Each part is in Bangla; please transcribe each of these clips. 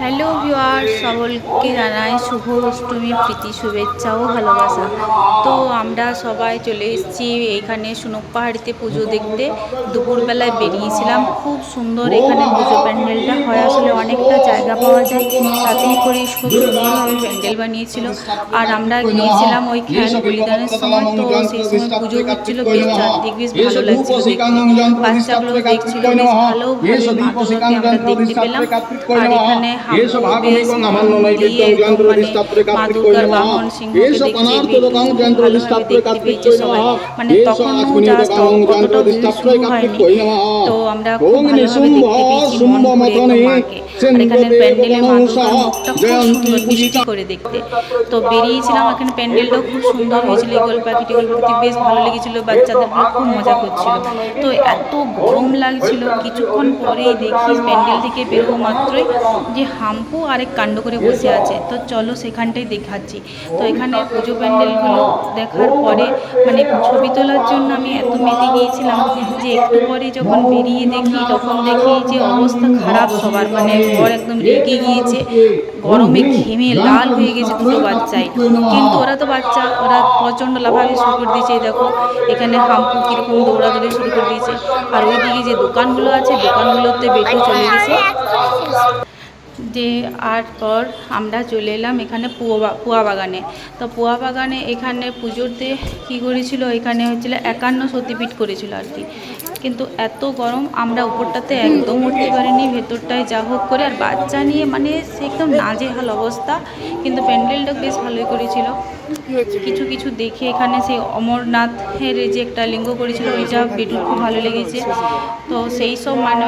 হ্যালো ভিওয়ার সকলকে জানাই শুভ অষ্টমীর প্রীতি, শুভেচ্ছা ও ভালোবাসা। তো আমরা সবাই চলে এসেছি এইখানে সুনক পাহাড়িতে পুজো দেখতে। দুপুরবেলায় বেরিয়েছিলাম। খুব সুন্দর এখানে পুজো প্যান্ডেলটা হয়। আসলে অনেকটা জায়গা পাওয়া যায়। তাতেই করে খুব সুন্দরভাবে প্যান্ডেল বানিয়েছিল। আর আমরা গিয়েছিলাম ওই খ্যান বলিদানের সময়। তো সেই সময় পুজো হচ্ছিল। বেশ চারদিক বেশ ভালো লাগছিল বাচ্চাগুলো দেখছিল। বেশ ভালো ভালো আমরা দেখতে পেলাম। আর এখানে মানে দেখছে তখনও জাস্ট লোকাং ভিড় শুরু হয়নি। তো আমরা খুব ভালোভাবে আর এখানে প্যান্ডেলে মা মুখটা খুব সুন্দর মিষ্টি করে দেখতে। তো বেরিয়েছিলাম এখানে প্যান্ডেলটাও খুব সুন্দর হয়েছিল। ইগল পাখি টিগল পাখি বেশ ভালো লেগেছিল। বাচ্চাদের খুব মজা করছিল। তো এত গরম লাগছিল। কিছুক্ষণ পরেই দেখি প্যান্ডেল থেকে বেরোবো মাত্রই যে হাম্পু আরেক কাণ্ড করে বসে আছে। তো চলো সেখানটাই দেখাচ্ছি। তো এখানে পুজো প্যান্ডেলগুলো দেখার পরে মানে ছবি তোলার জন্য আমি এত মেতে গিয়েছিলাম যে একটু পরে যখন বেরিয়ে দেখি, তখন দেখি যে অবস্থা খারাপ সবার। মানে ঘর একদম রেগে গিয়েছে। গরমে ঘেমে লাল হয়ে গেছে দুটো বাচ্চাই। কিন্তু ওরা তো বাচ্চা, ওরা প্রচণ্ড লাফালাফি শুরু করে দিয়েছে। দেখো, এখানে হাম্পু কীরকম দৌড়াদৌড়ি শুরু করে দিয়েছে। আর ওইদিকে যে দোকানগুলো আছে, দোকানগুলোতে বেটু চলে গেছে। যে আর পর আমরা চলে এলাম এখানে পুয়া পুয়া বাগানে। তো পুয়া বাগানে এখানে পুজোতে কী করেছিল? এখানে হচ্ছিল একান্ন সতীপীঠ করেছিল আর কি। কিন্তু এত গরম, আমরা উপরটাতে একদম উঠতে পারিনি, ভেতরটায় যা হোক করে। আর বাচ্চা নিয়ে মানে সে একদম নাজেহাল অবস্থা, কিন্তু প্যান্ডেলটা বেশ ভালোই করেছিল। কিছু কিছু দেখে এখানে সেই অমরনাথের যে একটা লিঙ্গ করেছিল, ওইটা বেটুর খুব ভালো লেগেছে। তো সেই সব মানে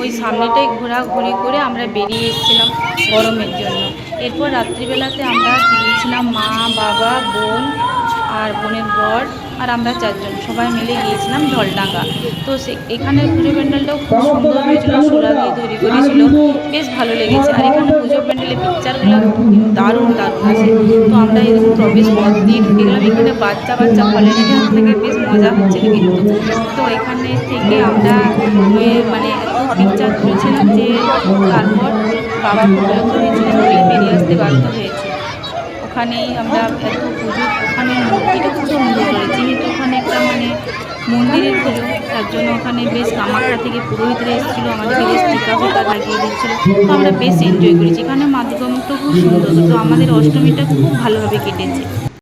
ওই সামনেটাই ঘোরাঘুরি করে আমরা বেরিয়ে এসেছিলাম গরমের জন্য। এরপর রাত্রিবেলাতে আমরা গিয়েছিলাম মা, বাবা, বোন আর বোনের বর। আর আমরা চারজন সবাই মিলে গিয়েছিলাম ঢলডাঙ্গা। তো সে এখানে পুজো প্যান্ডেলটাও খুব সুন্দর হয়েছিল সোলা দিয়ে তৈরি করেছিল বেশ ভালো লেগেছে। আর এখানে পুজো প্যান্ডেলের পিকচারগুলো দারুণ দারুণ আছে। তো আমরা এরকম প্রবেশ পথ দিয়ে ঢুকে গেলাম। এখানে বাচ্চা বাচ্চা ভলেন্টিয়ার থেকে বেশ মজা হচ্ছিল কিন্তু। তো এখানে থেকে আমরা মানে পিকচার তুলছিলাম যে তারপর বাবা বেরিয়ে আসতে বাধ্য হয়েছে। ওখানেই আমরা এত পুজো ওখানে মূর্তিটা খুব সুন্দর করে যেহেতু ওখানে একটা মানে মন্দিরের পুজো, তার জন্য ওখানে বেশ কামাখ্যা থেকে পুরোহিতরা এসেছিল আমাদের বেশ টিকা ফোটা লাগিয়ে দিচ্ছিল তো আমরা বেশ এনজয় করেছি। এখানে মা তো খুব সুন্দর। তো আমাদের অষ্টমীটা খুব ভালোভাবে কেটেছে।